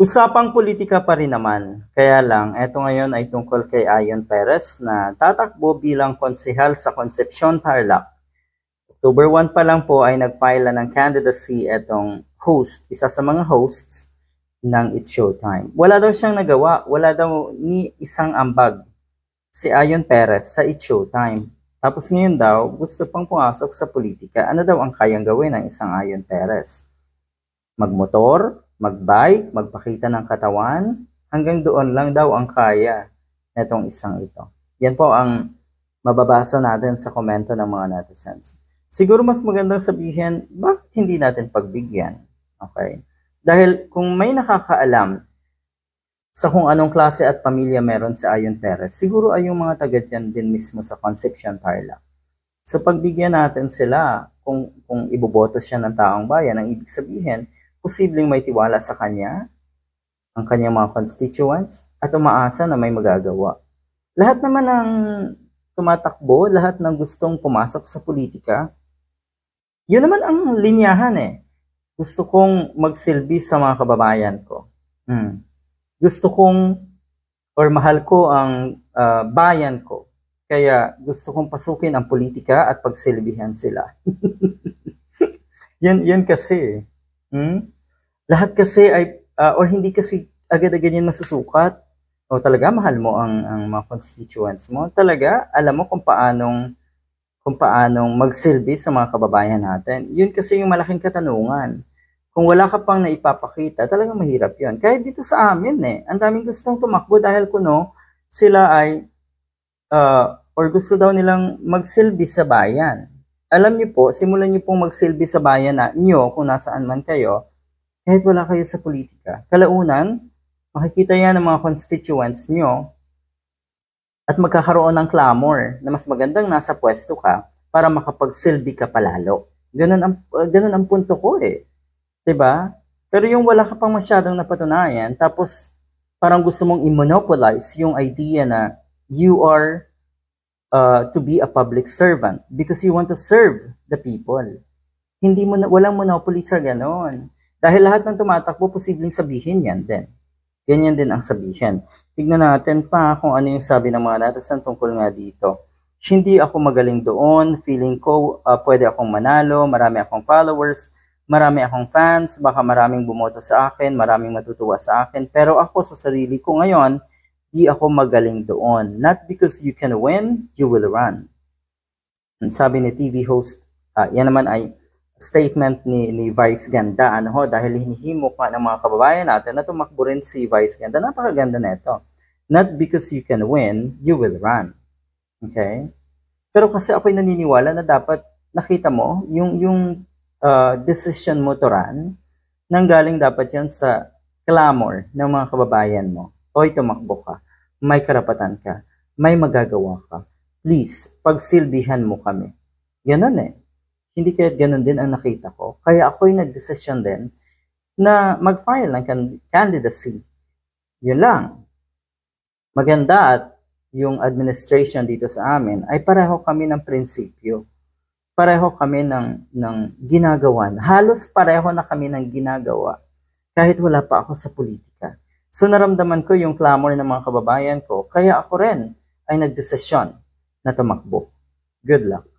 Usapang politika pa rin naman. Kaya lang, eto ngayon ay tungkol kay Ayon Perez na tatakbo bilang konsehal sa Concepcion Tarlac. October 1 pa lang po ay nag-file na ng candidacy etong host, isa sa mga hosts ng It's Showtime. Wala daw siyang nagawa, wala daw ni isang ambag si Ayon Perez sa It's Showtime. Tapos ngayon daw, gusto pang pumasok sa politika. Ano daw ang kayang gawin ng isang Ayon Perez? magmotor, magbike, magpakita ng katawan, hanggang doon lang daw ang kaya netong isang ito. Yan po ang mababasa natin sa komento ng mga netizens. Siguro mas magandang sabihin, bakit hindi natin pagbigyan? Okay? Dahil kung may nakakaalam sa kung anong klase at pamilya meron si Ayon Perez, siguro ay yung mga taga dyan din mismo sa Concepcion Tarlac. So pagbigyan natin sila, kung, kung iboboto siya ng taong bayan, ang ibig sabihin, posibleng may tiwala sa kanya, ang kanyang mga constituents, at umaasa na may magagawa. Lahat naman ng tumatakbo, lahat ng gustong pumasok sa politika, yun naman ang linyahan eh. Gusto kong magsilbi sa mga kababayan ko. Hmm. Gusto kong or mahal ko ang ah, bayan ko. Kaya gusto kong pasukin ang politika at pagsilbihan sila. yan, yan kasi. Hmm? Lahat kasi ay, ah, or hindi kasi agad-agad yan masusukat. O talaga mahal mo ang, ang mga constituents mo. Talaga alam mo kung paanong kung paanong magsilbi sa mga kababayan natin. Yun kasi yung malaking katanungan. Kung wala ka pang naipapakita, talagang mahirap yun. Kahit dito sa amin eh, ang daming gustong tumakbo dahil kuno sila ay uh, or gusto daw nilang magsilbi sa bayan. Alam niyo po, simulan niyo pong magsilbi sa bayan na niyo kung nasaan man kayo, kahit wala kayo sa politika. Kalaunan, makikita yan ng mga constituents niyo at magkakaroon ng clamor na mas magandang nasa pwesto ka para makapagsilbi ka palalo. Ganun ang, ganun ang punto ko eh. ba? Pero yung wala ka pang masyadong napatunayan, tapos parang gusto mong i-monopolize yung idea na you are uh, to be a public servant because you want to serve the people. Hindi mo na, walang monopoly sa ganon. Dahil lahat ng tumatakbo, posibleng sabihin yan din. Ganyan din ang sabihin. Tignan natin pa kung ano yung sabi ng mga natasan tungkol nga dito. Hindi ako magaling doon, feeling ko uh, pwede akong manalo, marami akong followers, marami akong fans, baka maraming bumoto sa akin, maraming matutuwa sa akin, pero ako sa sarili ko ngayon, di ako magaling doon. Not because you can win, you will run. Ang Sabi ni TV host, ah, yan naman ay statement ni, ni Vice Ganda, ano ho, dahil hinihimok nga ng mga kababayan natin na tumakbo rin si Vice Ganda. Napakaganda na ito. Not because you can win, you will run. Okay? Pero kasi ako'y naniniwala na dapat nakita mo yung yung uh, decision mo to run nanggaling dapat yan sa clamor ng mga kababayan mo. Hoy, tumakbo ka. May karapatan ka. May magagawa ka. Please, pagsilbihan mo kami. Ganon eh. Hindi kaya't ganon din ang nakita ko. Kaya ako'y nagdesisyon din na mag-file ng can- candidacy. Yun lang. Maganda at yung administration dito sa amin ay pareho kami ng prinsipyo. Pareho kami ng, ng ginagawa. Halos pareho na kami ng ginagawa kahit wala pa ako sa politika. So naramdaman ko yung clamor ng mga kababayan ko, kaya ako rin ay nagdesisyon na tumakbo. Good luck.